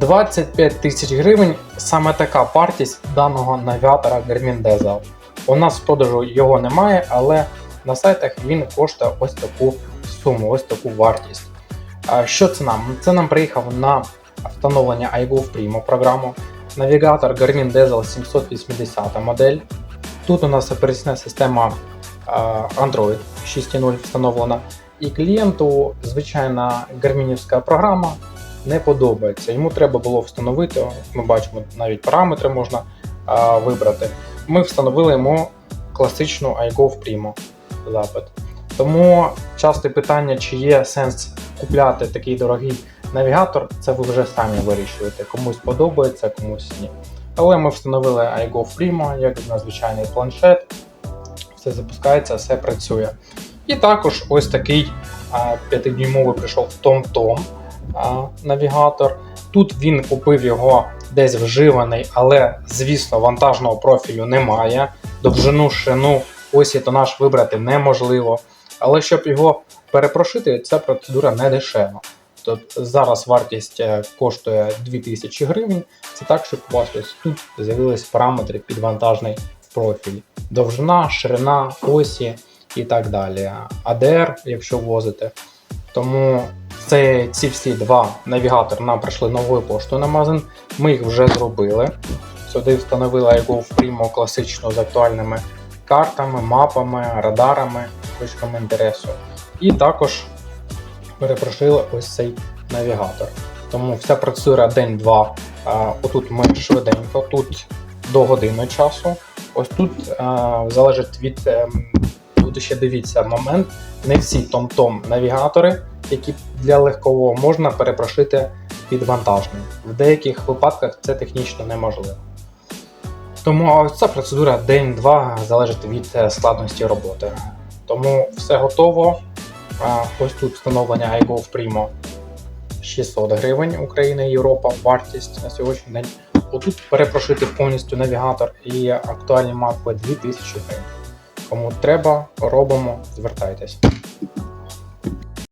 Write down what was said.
25 тисяч гривень саме така вартість даного навігатора Garmin Diesel. У нас в продажу його немає, але на сайтах він коштує ось таку суму, ось таку вартість. Що це нам? Це нам приїхав на встановлення iGo Primo програму. Навігатор Garmin Diesel 780 модель. Тут у нас операційна система Android 6.0 встановлена. І клієнту звичайна гармінівська програма не подобається. Йому треба було встановити, ми бачимо, навіть параметри можна а, вибрати. Ми встановили йому класичну iGo Primo запит. Тому часте питання, чи є сенс купляти такий дорогий навігатор, це ви вже самі вирішуєте. Комусь подобається, комусь ні. Але ми встановили iGo Primo, як на звичайний планшет. Все запускається, все працює. І також ось такий а, 5-дюймовий прийшов TomTom а, навігатор. Тут він купив його десь вживаний, але, звісно, вантажного профілю немає. Довжину шину, ось і тонаж вибрати неможливо. Але щоб його перепрошити, ця процедура не дешева. Тобто зараз вартість е, коштує 2000 гривень. Це так, щоб у вас ось тут з'явились параметри під вантажний профіль. Довжина, ширина, осі і так далі. ADR, якщо возите. Тому це, ці всі два навігатори нам прийшли новою поштою на магазин. Ми їх вже зробили. Сюди встановили iGo Primo класичну з актуальними картами, мапами, радарами, точками інтересу. І також перепрошили ось цей навігатор. Тому все працює день-два. Отут ми швиденько, тут до години часу. Ось тут а, залежить від. ем, Тут ще дивіться момент. Не всі TomTom навігатори, які для легкового можна перепрошити під вантажний. В деяких випадках це технічно неможливо. Тому ця процедура день-два залежить від е, складності роботи. Тому все готово. Ось тут встановлення iGo Primo 600 гривень Україна і Європа. Вартість на сьогоднішній день. Отут перепрошити повністю навігатор і актуальні мапи 2000 гривень. Кому треба, робимо, звертайтесь.